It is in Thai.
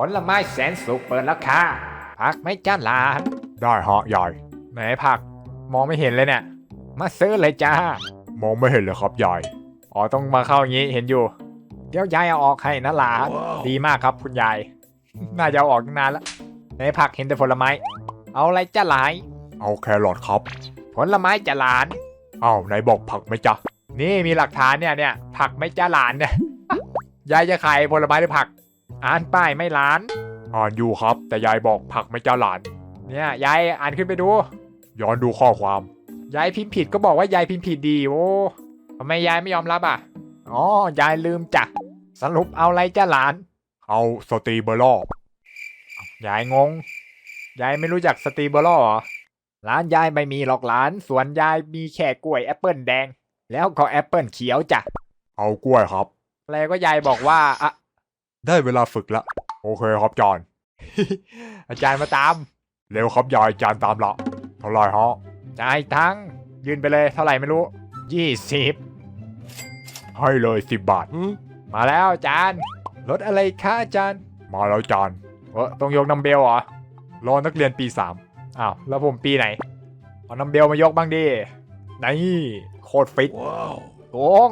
ผลไม้แสนสุกเปิดแล้วค่ะผักไหม่จ้าหลาน ได้ฮะยายไหนผัก มองไม่เห็นเลยเนี่ย มาซื้อเลยจ้า มองไม่เห็นเลยครับยาย อ๋อต้องมาเข้าอย่างนี้เห็นอยู่ เดี๋ยวยายเอาออกให้นะหลาน ดีมากครับคุณยาย น่าจะเอาออกตั้งนานแล้วในผักเห็นแต่ผลไม้ เอาอะไรจ้าหลายเอาแครอทครับ ผลไม้จ้าหลานอ้าวไหนบอกผักไหม่จ๊ะนี่มีหลักฐานเนี่ยเนี่ยผักไม่จ้าหลานเนี่ย ยายจะขายผลไม้หรือผัก อ่านป้ายไม่หลาน อ่านอยู่ครับ แต่ยายบอกผักไหม่จ้าหลาน เนี่ยยายอ่านขึ้นไปดู ย้อนดูข้อความ ยายพิมพ์ผิดก็บอกว่ายายพิมพ์ผิดดีโอ้ทำไมยายไม่ยอมรับอะ อ๋อ ยายลืมจ้ะ สรุปเอาอะไรจ้าหลาน เอาสตรีเบอร์รอบยายงง ยายไม่รู้จักสตรีเบอร์ลเหรอ ร้านยายไม่มีหรอกร้าน สวนยายมีแค่กล้วยแอปเปิลแดง แล้วก็แอปเปิลเขียวจ้ะ เอากล้วยครับ แล้วก็ยายบอกว่าอะ ได้เวลาฝึกละ โอเคครับจานอาจารย์มาตาม เร็วครับยายจานตามละเท่าไหรฮะจ่ายทั้ง ยืนไปเลยเท่าไหร่ไม่รู้ยี่สิบให้เลยสิบบาท มาแล้วอาจารย์รถอะไรคะอาจารย์ มาแล้วจานเออต้องยกนัมเบลเหรอรอนักเรียนปีสามอ้าวแล้วผมปีไหนเอานัมเบลมายกบ้างดิ นี่โคตรฟิตโกง